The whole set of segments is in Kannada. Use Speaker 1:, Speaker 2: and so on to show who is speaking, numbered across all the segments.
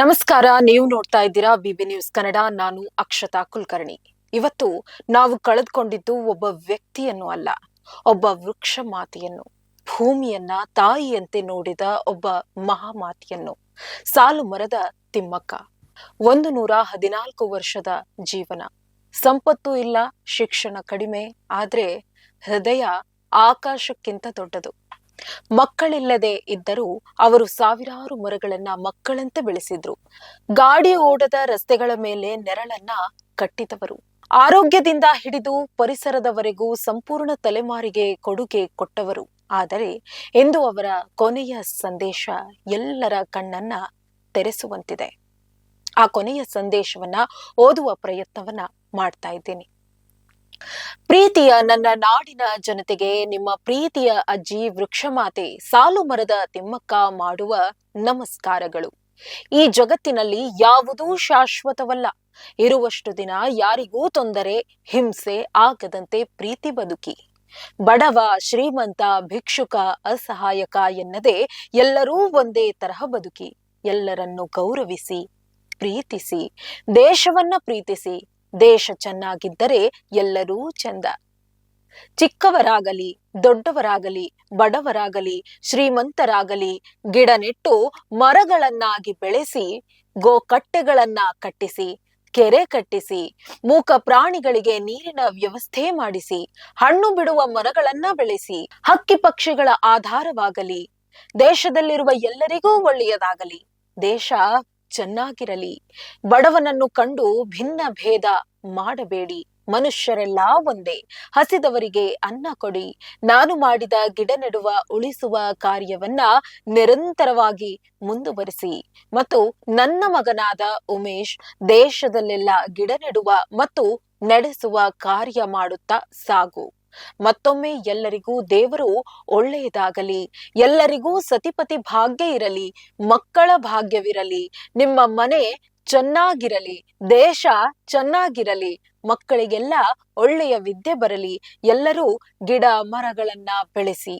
Speaker 1: ನಮಸ್ಕಾರ, ನೀವು ನೋಡ್ತಾ ಇದ್ದೀರಾ ಬಿಬಿ ನ್ಯೂಸ್ ಕನ್ನಡ. ನಾನು ಅಕ್ಷತಾ ಕುಲಕರ್ಣಿ. ಇವತ್ತು ನಾವು ಕಳೆದುಕೊಂಡಿದ್ದು ಒಬ್ಬ ವ್ಯಕ್ತಿಯನ್ನು ಅಲ್ಲ, ಒಬ್ಬ ವೃಕ್ಷ ಮಾತೆಯನ್ನು, ಭೂಮಿಯನ್ನ, ತಾಯಿಯಂತೆ ನೋಡಿದ ಒಬ್ಬ ಮಹಾಮಾತೆಯನ್ನು, ಸಾಲು ಮರದ ತಿಮ್ಮಕ್ಕ. ಒಂದು ನೂರ ಹದಿನಾಲ್ಕು ವರ್ಷದ ಜೀವನ. ಸಂಪತ್ತು ಇಲ್ಲ, ಶಿಕ್ಷಣ ಕಡಿಮೆ, ಆದ್ರೆ ಹೃದಯ ಆಕಾಶಕ್ಕಿಂತ ದೊಡ್ಡದು. ಮಕ್ಕಳಿಲ್ಲದೆ ಇದ್ದರೂ ಅವರು ಸಾವಿರಾರು ಮರಗಳನ್ನ ಮಕ್ಕಳಂತೆ ಬೆಳೆಸಿದ್ರು. ಗಾಡಿ ಓಡದ ರಸ್ತೆಗಳ ಮೇಲೆ ನೆರಳನ್ನ ಕಟ್ಟಿದವರು. ಆರೋಗ್ಯದಿಂದ ಹಿಡಿದು ಪರಿಸರದವರೆಗೂ ಸಂಪೂರ್ಣ ತಲೆಮಾರಿಗೆ ಕೊಡುಗೆ ಕೊಟ್ಟವರು. ಆದರೆ ಎಂದು ಅವರ ಕೊನೆಯ ಸಂದೇಶ ಎಲ್ಲರ ಕಣ್ಣನ್ನ ತೆರೆಸುವಂತಿದೆ. ಆ ಕೊನೆಯ ಸಂದೇಶವನ್ನ ಓದುವ ಪ್ರಯತ್ನವನ್ನ ಮಾಡ್ತಾ ಇದ್ದೀನಿ. ಪ್ರೀತಿಯ ನನ್ನ ನಾಡಿನ ಜನತೆಗೆ, ನಿಮ್ಮ ಪ್ರೀತಿಯ ಅಜ್ಜಿ ವೃಕ್ಷಮಾತೆ ಸಾಲು ಮರದ ತಿಮ್ಮಕ್ಕ ಮಾಡುವ ನಮಸ್ಕಾರಗಳು. ಈ ಜಗತ್ತಿನಲ್ಲಿ ಯಾವುದೂ ಶಾಶ್ವತವಲ್ಲ. ಇರುವಷ್ಟು ದಿನ ಯಾರಿಗೂ ತೊಂದರೆ, ಹಿಂಸೆ ಆಗದಂತೆ ಪ್ರೀತಿ ಬದುಕಿ. ಬಡವ, ಶ್ರೀಮಂತ, ಭಿಕ್ಷುಕ, ಅಸಹಾಯಕ ಎನ್ನದೆ ಎಲ್ಲರೂ ಒಂದೇ ತರಹ ಬದುಕಿ. ಎಲ್ಲರನ್ನು ಗೌರವಿಸಿ, ಪ್ರೀತಿಸಿ, ದೇಶವನ್ನ ಪ್ರೀತಿಸಿ ದೇಶ ಚೆನ್ನಾಗಿದ್ದರೆ ಎಲ್ಲರೂ ಚೆಂದ. ಚಿಕ್ಕವರಾಗಲಿ, ದೊಡ್ಡವರಾಗಲಿ, ಬಡವರಾಗಲಿ, ಶ್ರೀಮಂತರಾಗಲಿ, ಗಿಡ ನೆಟ್ಟು ಮರಗಳನ್ನಾಗಿ ಬೆಳೆಸಿ, ಗೋಕಟ್ಟೆಗಳನ್ನ ಕಟ್ಟಿಸಿ, ಕೆರೆ ಕಟ್ಟಿಸಿ, ಮೂಕ ಪ್ರಾಣಿಗಳಿಗೆ ನೀರಿನ ವ್ಯವಸ್ಥೆ ಮಾಡಿಸಿ, ಹಣ್ಣು ಬಿಡುವ ಮರಗಳನ್ನ ಬೆಳೆಸಿ, ಹಕ್ಕಿ ಪಕ್ಷಿಗಳ ಆಧಾರವಾಗಲಿ, ದೇಶದಲ್ಲಿರುವ ಎಲ್ಲರಿಗೂ ಒಳ್ಳೆಯದಾಗಲಿ. ದೇಶ ಚೆನ್ನಾಗಿರಲಿ. ಬಡವನನ್ನು ಕಂಡು ಭಿನ್ನ ಭೇದ ಮಾಡಬೇಡಿ. ಮನುಷ್ಯರೆಲ್ಲ ಒಂದೇ. ಹಸಿದವರಿಗೆ ಅನ್ನ ಕೊಡಿ. ನಾನು ಮಾಡಿದ ಗಿಡ ನೆಡುವ, ಉಳಿಸುವ ಕಾರ್ಯವನ್ನ ನಿರಂತರವಾಗಿ ಮುಂದುವರಿಸಿ. ಮತ್ತು ನನ್ನ ಮಗನಾದ ಉಮೇಶ್ ದೇಶದಲ್ಲೆಲ್ಲ ಗಿಡ ನೆಡುವ ಮತ್ತು ನಡೆಸುವ ಕಾರ್ಯ ಮಾಡುತ್ತಾ ಸಾಗು. ಮತ್ತೊಮ್ಮೆ ಎಲ್ಲರಿಗೂ ದೇವರು ಒಳ್ಳೆಯದಾಗಲಿ, ಎಲ್ಲರಿಗೂ ಸತಿಪತಿ ಭಾಗ್ಯ ಇರಲಿ, ಮಕ್ಕಳ ಭಾಗ್ಯವಿರಲಿ, ನಿಮ್ಮ ಮನೆ ಚೆನ್ನಾಗಿರಲಿ, ದೇಶ ಚೆನ್ನಾಗಿರಲಿ, ಮಕ್ಕಳಿಗೆಲ್ಲ ಒಳ್ಳೆಯ ವಿದ್ಯೆ ಬರಲಿ, ಎಲ್ಲರೂ ಗಿಡ ಮರಗಳನ್ನ ಬೆಳೆಸಿ.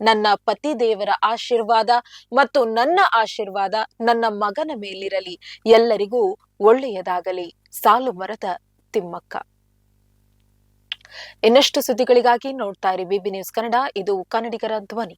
Speaker 1: ನನ್ನ ಪತಿ ದೇವರ ಆಶೀರ್ವಾದ ಮತ್ತು ನನ್ನ ಆಶೀರ್ವಾದ ನನ್ನ ಮಗನ ಮೇಲಿರಲಿ, ಎಲ್ಲರಿಗೂ ಒಳ್ಳೆಯದಾಗಲಿ. ಸಾಲು ಮರದ ತಿಮ್ಮಕ್ಕ. ಇನ್ನಷ್ಟು ಸುದ್ದಿಗಳಿಗಾಗಿ ನೋಡ್ತಾ ಇರಿ ಬಿಬಿ ನ್ಯೂಸ್ ಕನ್ನಡ ಇದು ಕನ್ನಡಿಗರ ಧ್ವನಿ.